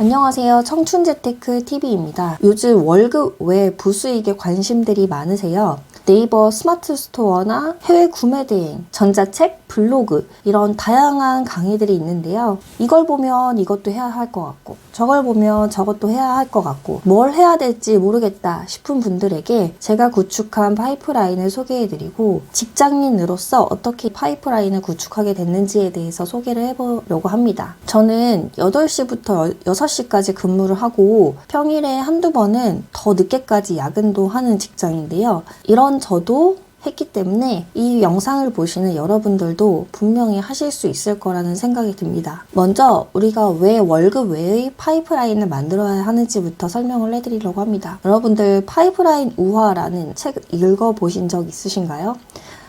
안녕하세요. 청춘재테크 TV입니다. 요즘 월급 외 부수익에 관심들이 많으세요. 네이버 스마트 스토어나 해외 구매 대행, 전자책, 블로그 이런 다양한 강의들이 있는데요. 이걸 보면 이것도 해야 할 것 같고 저걸 보면 저것도 해야 할 것 같고 뭘 해야 될지 모르겠다 싶은 분들에게 제가 구축한 파이프라인을 소개해드리고 직장인으로서 어떻게 파이프라인을 구축하게 됐는지에 대해서 소개를 해보려고 합니다. 저는 8시부터 6시까지 근무를 하고 평일에 한두 번은 더 늦게까지 야근도 하는 직장인데요. 이런 저도 했기 때문에 이 영상을 보시는 여러분들도 분명히 하실 수 있을 거라는 생각이 듭니다. 먼저 우리가 왜 월급 외의 파이프라인을 만들어야 하는지부터 설명을 해드리려고 합니다. 여러분들 파이프라인 우화라는 책 읽어보신 적 있으신가요?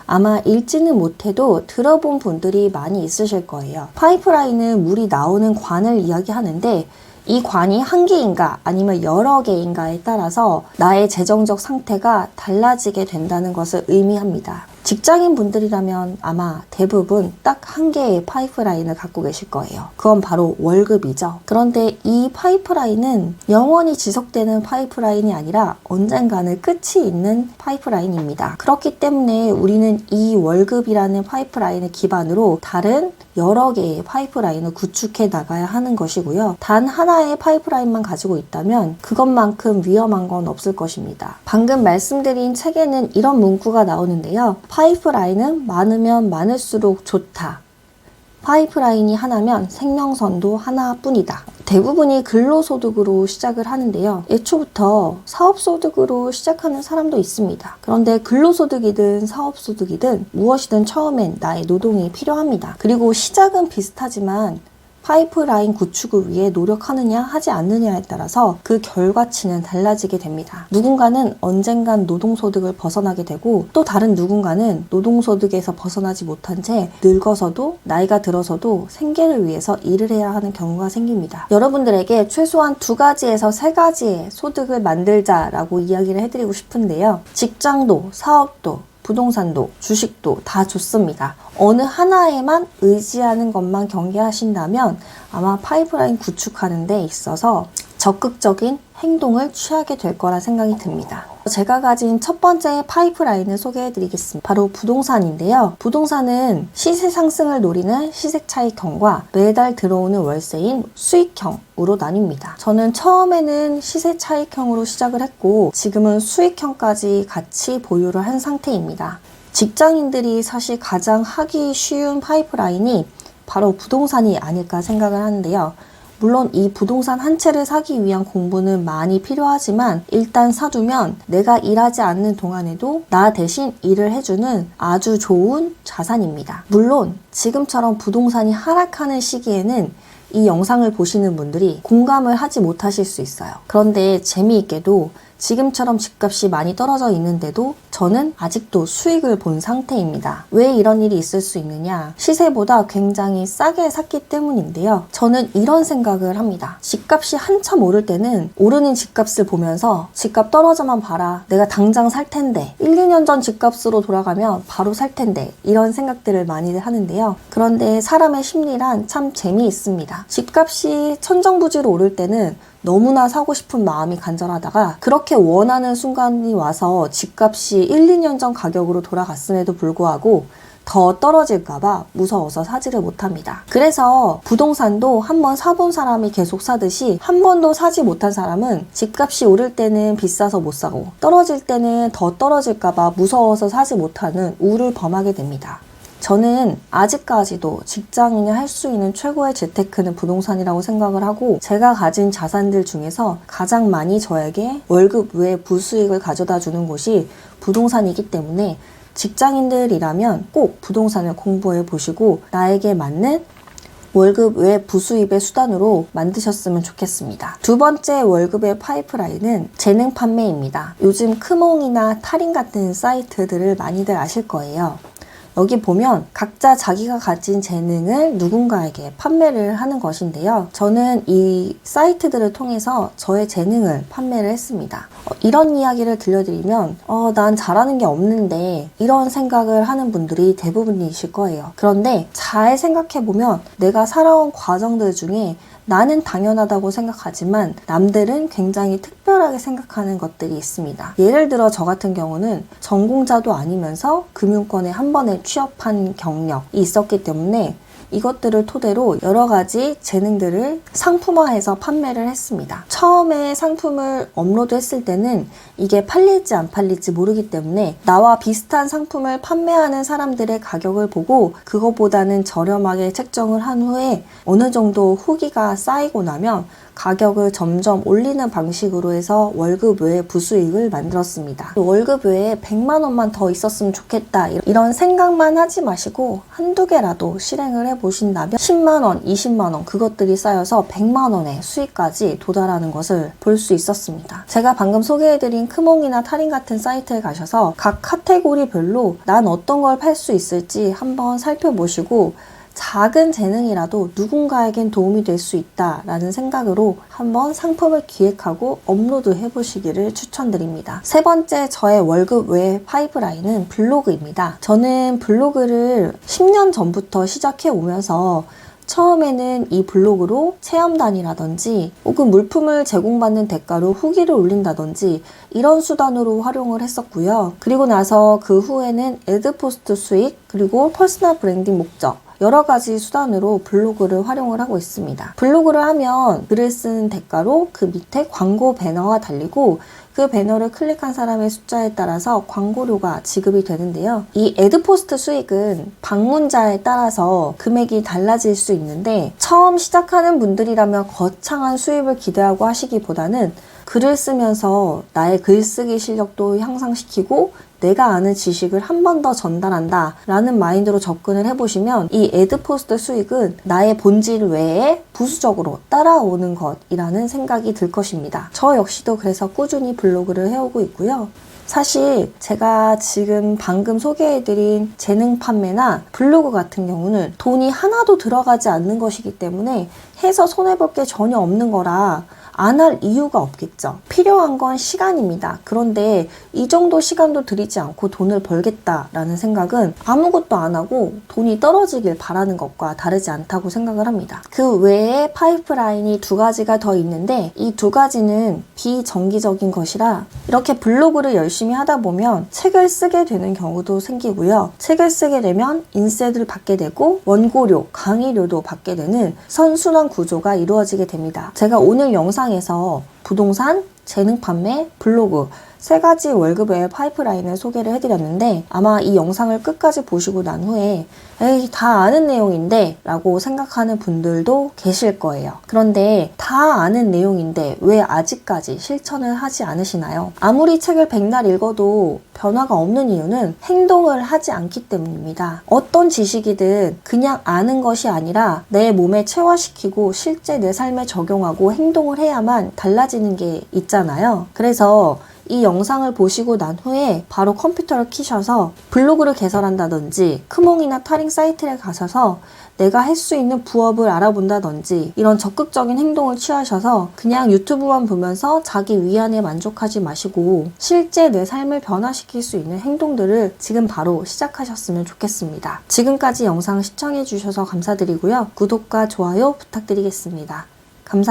아마 읽지는 못해도 들어본 분들이 많이 있으실 거예요. 파이프라인은 물이 나오는 관을 이야기하는데 이 관이 한 개인가 아니면 여러 개인가에 따라서 나의 재정적 상태가 달라지게 된다는 것을 의미합니다. 직장인 분들이라면 아마 대부분 딱 한 개의 파이프라인을 갖고 계실 거예요. 그건 바로 월급이죠. 그런데 이 파이프라인은 영원히 지속되는 파이프라인이 아니라 언젠가는 끝이 있는 파이프라인입니다. 그렇기 때문에 우리는 이 월급이라는 파이프라인을 기반으로 다른 여러 개의 파이프라인을 구축해 나가야 하는 것이고요. 단 하나의 파이프라인만 가지고 있다면 그것만큼 위험한 건 없을 것입니다. 방금 말씀드린 책에는 이런 문구가 나오는데요. 파이프라인은 많으면 많을수록 좋다. 파이프라인이 하나면 생명선도 하나뿐이다. 대부분이 근로소득으로 시작을 하는데요. 애초부터 사업소득으로 시작하는 사람도 있습니다. 그런데 근로소득이든 사업소득이든 무엇이든 처음엔 나의 노동이 필요합니다. 그리고 시작은 비슷하지만 파이프라인 구축을 위해 노력하느냐 하지 않느냐에 따라서 그 결과치는 달라지게 됩니다. 누군가는 언젠간 노동소득을 벗어나게 되고 또 다른 누군가는 노동소득에서 벗어나지 못한 채 늙어서도 나이가 들어서도 생계를 위해서 일을 해야 하는 경우가 생깁니다. 여러분들에게 최소한 두 가지에서 세 가지의 소득을 만들자라고 이야기를 해드리고 싶은데요. 직장도, 사업도, 부동산도, 주식도 다 좋습니다. 어느 하나에만 의지하는 것만 경계하신다면 아마 파이프라인 구축하는 데 있어서 적극적인 행동을 취하게 될 거라 생각이 듭니다. 제가 가진 첫 번째 파이프라인을 소개해 드리겠습니다. 바로 부동산인데요. 부동산은 시세 상승을 노리는 시세 차익형과 매달 들어오는 월세인 수익형으로 나뉩니다. 저는 처음에는 시세 차익형으로 시작을 했고 지금은 수익형까지 같이 보유를 한 상태입니다. 직장인들이 사실 가장 하기 쉬운 파이프라인이 바로 부동산이 아닐까 생각을 하는데요. 물론 이 부동산 한 채를 사기 위한 공부는 많이 필요하지만 일단 사두면 내가 일하지 않는 동안에도 나 대신 일을 해주는 아주 좋은 자산입니다. 물론 지금처럼 부동산이 하락하는 시기에는 이 영상을 보시는 분들이 공감을 하지 못하실 수 있어요. 그런데 재미있게도 지금처럼 집값이 많이 떨어져 있는데도 저는 아직도 수익을 본 상태입니다. 왜 이런 일이 있을 수 있느냐? 시세보다 굉장히 싸게 샀기 때문인데요. 저는 이런 생각을 합니다. 집값이 한참 오를 때는 오르는 집값을 보면서 집값 떨어져만 봐라. 내가 당장 살 텐데. 1, 2년 전 집값으로 돌아가면 바로 살 텐데. 이런 생각들을 많이들 하는데요. 그런데 사람의 심리란 참 재미있습니다. 집값이 천정부지로 오를 때는 너무나 사고 싶은 마음이 간절하다가 그렇게 원하는 순간이 와서 집값이 1, 2년 전 가격으로 돌아갔음에도 불구하고 더 떨어질까봐 무서워서 사지를 못합니다. 그래서 부동산도 한번 사본 사람이 계속 사듯이 한 번도 사지 못한 사람은 집값이 오를 때는 비싸서 못 사고 떨어질 때는 더 떨어질까봐 무서워서 사지 못하는 우를 범하게 됩니다. 저는 아직까지도 직장인이 할 수 있는 최고의 재테크는 부동산이라고 생각을 하고 제가 가진 자산들 중에서 가장 많이 저에게 월급 외 부수익을 가져다 주는 곳이 부동산이기 때문에 직장인들이라면 꼭 부동산을 공부해 보시고 나에게 맞는 월급 외 부수입의 수단으로 만드셨으면 좋겠습니다. 두 번째 월급의 파이프라인은 재능 판매입니다. 요즘 크몽이나 타린 같은 사이트들을 많이들 아실 거예요. 여기 보면 각자 자기가 가진 재능을 누군가에게 판매를 하는 것인데요. 저는 이 사이트들을 통해서 저의 재능을 판매를 했습니다. 어, 이런 이야기를 들려드리면 어, 난 잘하는 게 없는데 이런 생각을 하는 분들이 대부분이실 거예요. 그런데 잘 생각해 보면 내가 살아온 과정들 중에 나는 당연하다고 생각하지만 남들은 굉장히 특별하게 생각하는 것들이 있습니다. 예를 들어 저 같은 경우는 전공자도 아니면서 금융권에 한 번에 취업한 경력이 있었기 때문에 이것들을 토대로 여러 가지 재능들을 상품화해서 판매를 했습니다. 처음에 상품을 업로드했을 때는 이게 팔릴지 안 팔릴지 모르기 때문에 나와 비슷한 상품을 판매하는 사람들의 가격을 보고 그것보다는 저렴하게 책정을 한 후에 어느 정도 후기가 쌓이고 나면 가격을 점점 올리는 방식으로 해서 월급 외에 부수익을 만들었습니다. 월급 외에 100만 원만 더 있었으면 좋겠다. 이런 생각만 하지 마시고 한두 개라도 실행을 해보 신다면 10만 원, 20만 원 그것들이 쌓여서 100만 원의 수익까지 도달하는 것을 볼 수 있었습니다. 제가 방금 소개해드린 크몽이나 타린 같은 사이트에 가셔서 각 카테고리별로 난 어떤 걸 팔 수 있을지 한번 살펴보시고 작은 재능이라도 누군가에겐 도움이 될 수 있다라는 생각으로 한번 상품을 기획하고 업로드 해보시기를 추천드립니다. 세 번째 저의 월급 외 파이프라인은 블로그입니다. 저는 블로그를 10년 전부터 시작해 오면서 처음에는 이 블로그로 체험단이라든지 혹은 물품을 제공받는 대가로 후기를 올린다든지 이런 수단으로 활용을 했었고요. 그리고 나서 그 후에는 애드포스트 수익 그리고 퍼스널 브랜딩 목적 여러 가지 수단으로 블로그를 활용을 하고 있습니다. 블로그를 하면 글을 쓰는 대가로 그 밑에 광고 배너가 달리고 그 배너를 클릭한 사람의 숫자에 따라서 광고료가 지급이 되는데요. 이 애드포스트 수익은 방문자에 따라서 금액이 달라질 수 있는데 처음 시작하는 분들이라면 거창한 수입을 기대하고 하시기보다는 글을 쓰면서 나의 글쓰기 실력도 향상시키고 내가 아는 지식을 한 번 더 전달한다 라는 마인드로 접근을 해보시면 이 애드포스트 수익은 나의 본질 외에 부수적으로 따라오는 것이라는 생각이 들 것입니다. 저 역시도 그래서 꾸준히 블로그를 해오고 있고요. 사실 제가 지금 방금 소개해드린 재능 판매나 블로그 같은 경우는 돈이 하나도 들어가지 않는 것이기 때문에 해서 손해볼 게 전혀 없는 거라 안 할 이유가 없겠죠. 필요한 건 시간입니다. 그런데 이 정도 시간도 들이지 않고 돈을 벌겠다라는 생각은 아무것도 안 하고 돈이 떨어지길 바라는 것과 다르지 않다고 생각을 합니다. 그 외에 파이프라인이 두 가지가 더 있는데 이 두 가지는 비정기적인 것이라 이렇게 블로그를 열심히 하다 보면 책을 쓰게 되는 경우도 생기고요. 책을 쓰게 되면 인쇄를 받게 되고 원고료, 강의료도 받게 되는 선순환 구조가 이루어지게 됩니다. 제가 오늘 영상 에서 부동산, 재능 판매, 블로그 세 가지 월급 외 파이프라인을 소개를 해드렸는데 아마 이 영상을 끝까지 보시고 난 후에 에이 다 아는 내용인데 라고 생각하는 분들도 계실 거예요. 그런데 다 아는 내용인데 왜 아직까지 실천을 하지 않으시나요? 아무리 책을 백날 읽어도 변화가 없는 이유는 행동을 하지 않기 때문입니다. 어떤 지식이든 그냥 아는 것이 아니라 내 몸에 체화시키고 실제 내 삶에 적용하고 행동을 해야만 달라지는 게 있잖아요. 그래서 이 영상을 보시고 난 후에 바로 컴퓨터를 키셔서 블로그를 개설한다든지 크몽이나 타링 사이트에 가셔서 내가 할 수 있는 부업을 알아본다든지 이런 적극적인 행동을 취하셔서 그냥 유튜브만 보면서 자기 위안에 만족하지 마시고 실제 내 삶을 변화시킬 수 있는 행동들을 지금 바로 시작하셨으면 좋겠습니다. 지금까지 영상 시청해 주셔서 감사드리고요. 구독과 좋아요 부탁드리겠습니다.